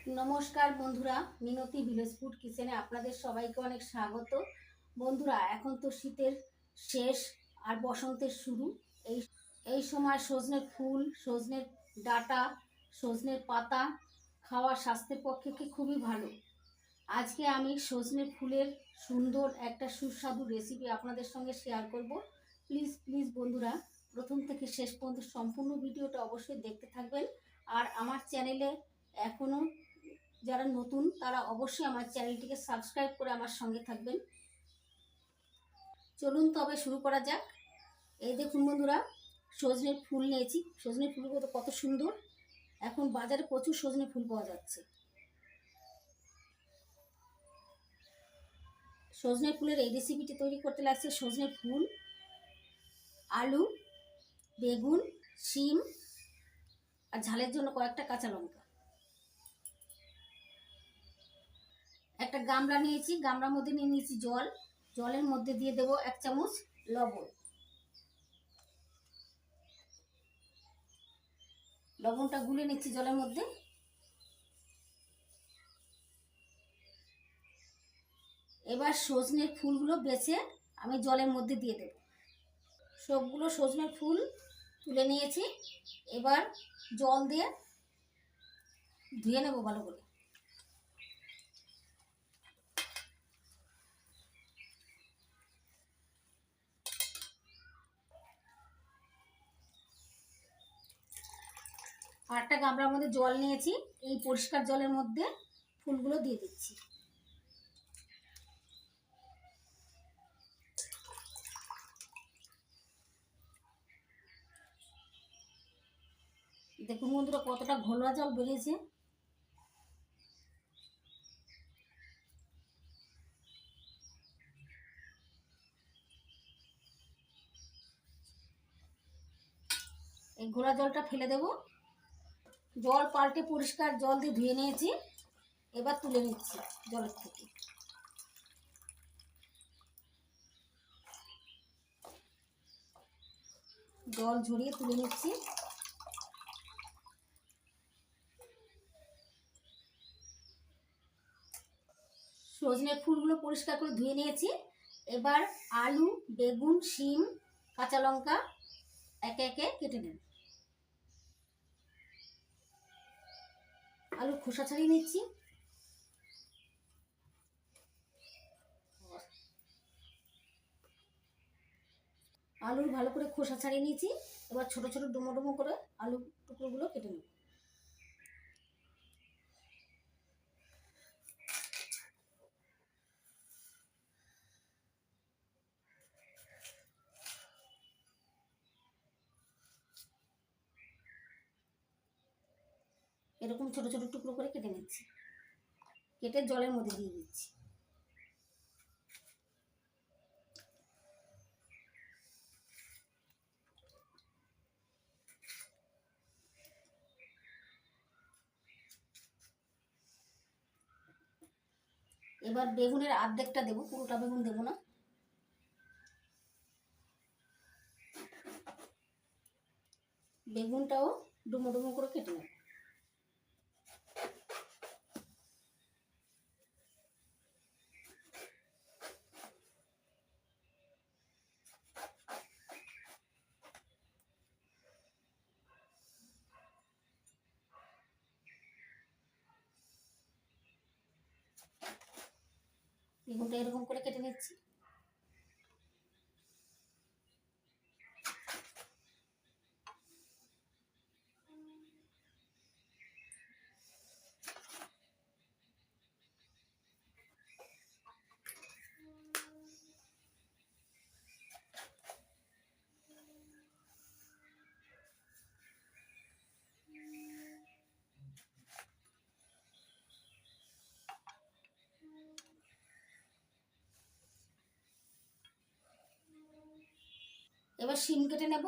নমস্কার বন্ধুরা, মিনতি village food কিচেনে আপনাদের সবাইকে অনেক স্বাগত। বন্ধুরা, এখন তো শীতের শেষ আর বসন্তের শুরু। এই এই সময় সজনের ফুল, সজনের ডাটা, সজনের পাতা খাওয়া স্বাস্থ্যের পক্ষে কি খুবই ভালো। আজকে আমি সজনে ফুলের সুন্দর একটা সুস্বাদু রেসিপি আপনাদের সঙ্গে শেয়ার করব। প্লিজ প্লিজ বন্ধুরা, প্রথম থেকে শেষ পর্যন্ত সম্পূর্ণ ভিডিওটা অবশ্যই দেখতে থাকবেন। আর আমার চ্যানেলে এখনও যারা নতুন, তারা অবশ্যই আমার চ্যানেলটিকে সাবস্ক্রাইব করে আমার সঙ্গে থাকবেন। চলুন তবে শুরু করা যাক। এই দেখুন বন্ধুরা সজনের ফুল নিয়েছি। সজনের ফুলগুলো কত সুন্দর। এখন বাজারে প্রচুর সজনে ফুল পাওয়া যাচ্ছে। সজনে ফুলের এই রেসিপিটি তৈরি করতে লাগছে সজনে ফুল, আলু, বেগুন, শিম, আর ঝালের জন্য কয়েকটা কাঁচা লঙ্কা। একটা গামলা নিয়েছি, গামলার মধ্যে নিয়ে নিয়েছি জল। জলের মধ্যে দিয়ে দেবো এক চামচ লবণ। লবণটা গুলে নিচ্ছি জলের মধ্যে। এবার সজনের ফুলগুলো বেছে আমি জলের মধ্যে দিয়ে দেব। সবগুলো সজনের ফুল তুলে নিয়েছি। এবার জল দিয়ে ধুয়ে নেব ভালো করে। আর গামলার মধ্যে জল নিয়েছি, এই পরিষ্কার জলের মধ্যে ফুলগুলো দিয়ে দিচ্ছি। দেখুন বন্ধুরা, কতটা ঘোলা জল বেরিয়েছে। এই ঘোলা জলটা ফেলে দেব। জল পাল্টে পরিষ্কার জল দিয়ে ধুয়ে নিয়েছি। এবার তুলে নিচ্ছি জলের থেকে। জল ঝরিয়ে তুলে নিচ্ছি। সজনের ফুলগুলো পরিষ্কার করে ধুয়ে নিয়েছি। এবার আলু, বেগুন, শিম, কাঁচা লঙ্কা একে একে কেটে নেব। আলু খোসা ছাড়িয়ে নিচ্ছি। আলুর ভালো করে খোসা ছাড়িয়ে নিয়েছি। এবার ছোট ছোট ডুমো ডুমো করে আলু টুকরোগুলো কেটে নেব এরকম ছোট ছোট টুকরো করে কেটে নিচ্ছি। কেটে জলের মধ্যে দিয়ে দিচ্ছি। এবার বেগুনের আর্ধেকটা দেবো, পুরোটা বেগুন দেবো না। বেগুনটাও ডুমো ডুমো করে কেটে নেব। বেগুনটা এরকম করে কেটে নিচ্ছি। এবার শিম কেটে নেব।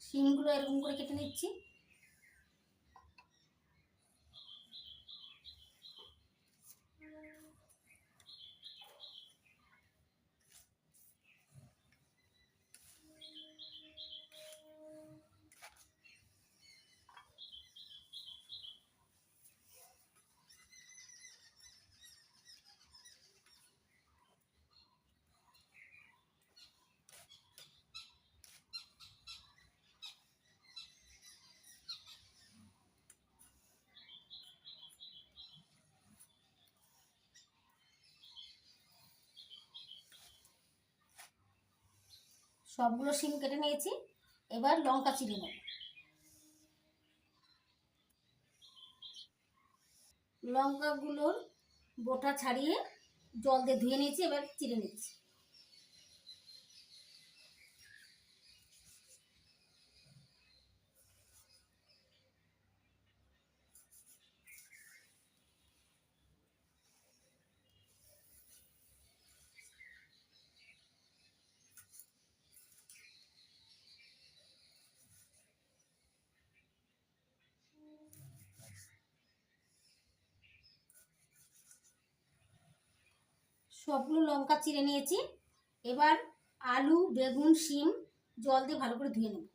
শিমগুলো এরকম করে কেটে নিচ্ছি। সবগুলো শিম কেটে নিয়েছি। এবার লঙ্কা চিড়ে নেব। লঙ্কাগুলোর বোটা ছাড়িয়ে জল দিয়ে ধুয়ে নিয়েছি, এবার চিড়ে নিচ্ছি। সবগুলো লঙ্কা চিড়ে নিয়েছি। এবার আলু, বেগুন, শিম জল দিয়ে ভালো করে ধুয়ে নেব।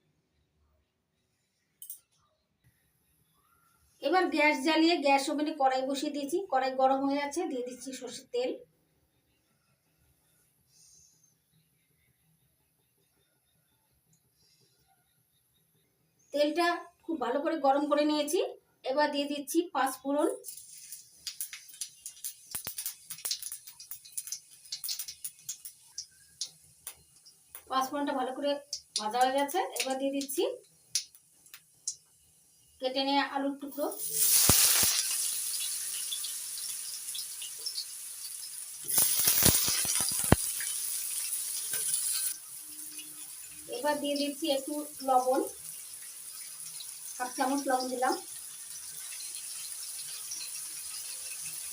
এবার গ্যাস জ্বালিয়ে গ্যাস ওভেনে কড়াই বসিয়ে দিয়েছি। কড়াই গরম হয়ে আছে দিয়ে দিচ্ছি সর্ষের তেল। তেলটা খুব ভালো করে গরম করে নিয়েছি। এবার দিয়ে দিচ্ছি পাঁচ ফোড়ন পাঁচফোড়নটা ভালো করে ভাজা হয়ে গেছে। এবার দিয়ে দিচ্ছি কেটে নিয়ে আলুর টুকরো। এবার দিয়ে দিচ্ছি একটু লবণ, হাফ চামচ লবণ দিলাম।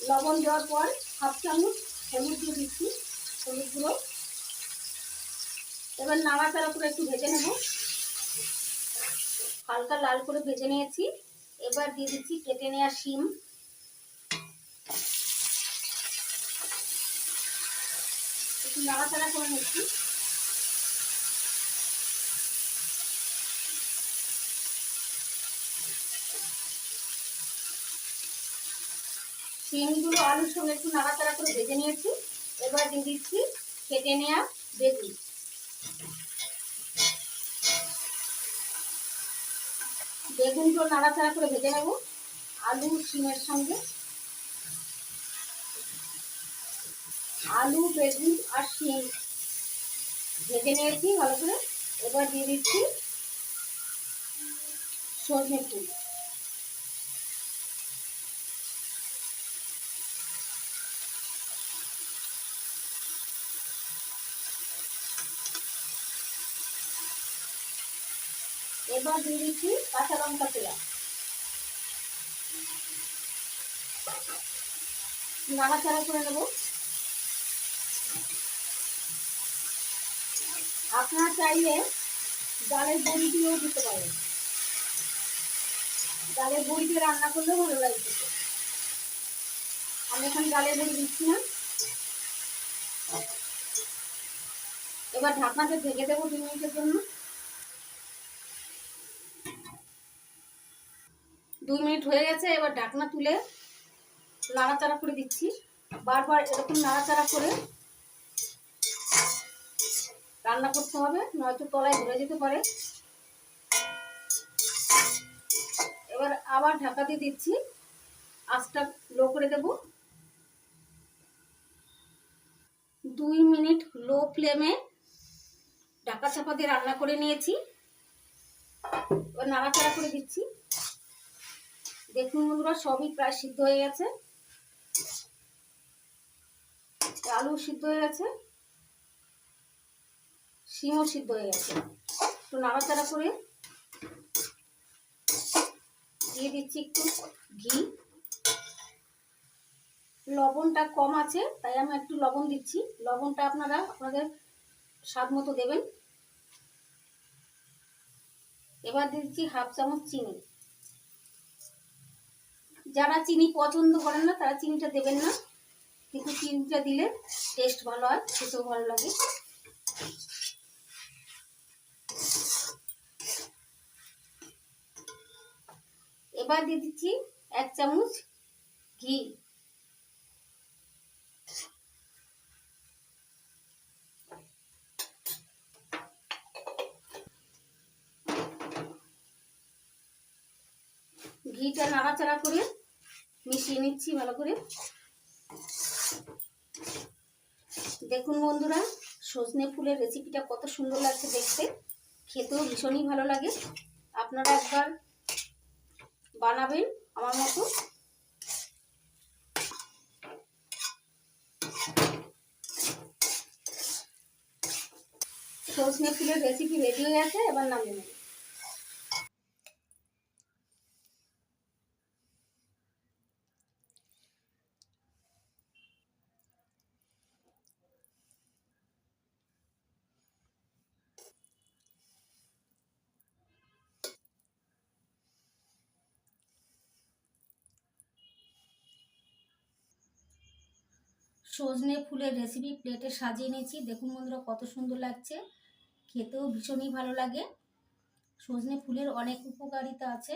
লবণ দেওয়ার পর হাফ চামচ হলুদ দিয়ে দিচ্ছি, হলুদ গুঁড়ো। এবার নাড়াচাড়া করে একটু ভেজে নেব। হালকা লাল করে ভেজে নিয়েছি। এবার দিয়ে দিচ্ছি কেটে নেওয়া শিম। একটু নাড়াচাড়া করে নিচ্ছি। শিমগুলো আলুর সঙ্গে একটু নাড়াচাড়া করে ভেজে নিয়েছি। এবার দিয়ে দিচ্ছি কেটে নেওয়া বেগুন। বেগুনগুলো নাড়াচাড়া করে ভেজে নেব, আলু সিমের সঙ্গে। আলু, বেগুন আর শিম ভেজে নিয়েছি ভালো করে। এবার দিয়ে দিচ্ছি সর্ষে ফুল এবার দিয়ে দিচ্ছি কাঁচা লঙ্কা পেঁয়া নাড়াচাড়া করে নেব। আপনারা চাইলে ডালের বড়ি দিয়েও দিতে পারেন। ডালের বড়ি দিয়ে রান্না করলেও ভালো লাগে খেতে। আমি এখন ডালের বড়ি দিচ্ছি না। এবার ঢাকনাতে ঢেকে দেবো দু মিনিটের জন্য। দুই মিনিট হয়ে গেছে, এবার ঢাকনা তুলে নাড়াচাড়া করে দিচ্ছি। বারবার এরকম নাড়াচাড়া করে রান্না করতে হবে, নয়তো তলায় ধরে যেতে পারে। এবার আবার ঢাকা দিয়ে দিচ্ছি, আঁচটা লো করে দেব। দুই মিনিট লো ফ্লেমে ঢাকা চাপা দিয়ে রান্না করে নিয়েছি। এবার নাড়াচাড়া করে দিচ্ছি। দেখুন বন্ধুরা, সবই প্রায় সিদ্ধ হয়ে গেছে। আলু সিদ্ধ হয়ে গেছে। শিমও সিদ্ধ হয়ে গেছে। একটু নাড়াচাড়া করে দিয়ে দিচ্ছি একটু ঘি। লবণটা কম আছে, তাই আমি একটু লবণ দিচ্ছি। লবণটা আপনারা আপনাদের স্বাদ মতো দেবেন। এবার দিচ্ছি হাফ চামচ চিনি। যারা চিনি পছন্দ করেন না, তারা চিনিটা দেবেন না। কিন্তু চিনিটা দিলে টেস্ট ভালো হয়, খেতেও ভালো লাগে। এবার দিয়ে দিচ্ছি এক চামচ ঘি। ঘিটা নাড়াচাড়া করে মিশিয়ে নিচ্ছি ভালো করে। দেখুন বন্ধুরা, সজনে ফুলের রেসিপিটা কত সুন্দর লাগছে দেখতে। খেতেও ভীষণই ভালো লাগে। আপনারা একবার বানাবেন আমার মতো। সজনে ফুলের রেসিপি রেডি হয়ে আছে, এবার নামিয়ে নেব। সজনে ফুলের রেসিপি প্লেটে সাজিয়ে নিয়েছি। দেখুন বন্ধুরা, কত সুন্দর লাগছে। খেতেও ভীষণই ভালো লাগে। সজনে ফুলের অনেক উপকারিতা আছে।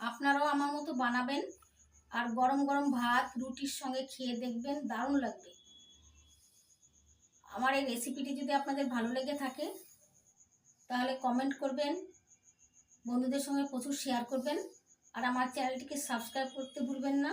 আপনারাও আমার মতো বানাবেন। আর গরম গরম ভাত, রুটির সঙ্গে খেয়ে দেখবেন, দারুণ লাগবে। আমার এই রেসিপিটি যদি আপনাদের ভালো লেগে থাকে, তাহলে কমেন্ট করবেন, বন্ধুদের সঙ্গে প্রচুর শেয়ার করবেন। আর আমার চ্যানেলটিকে সাবস্ক্রাইব করতে ভুলবেন না।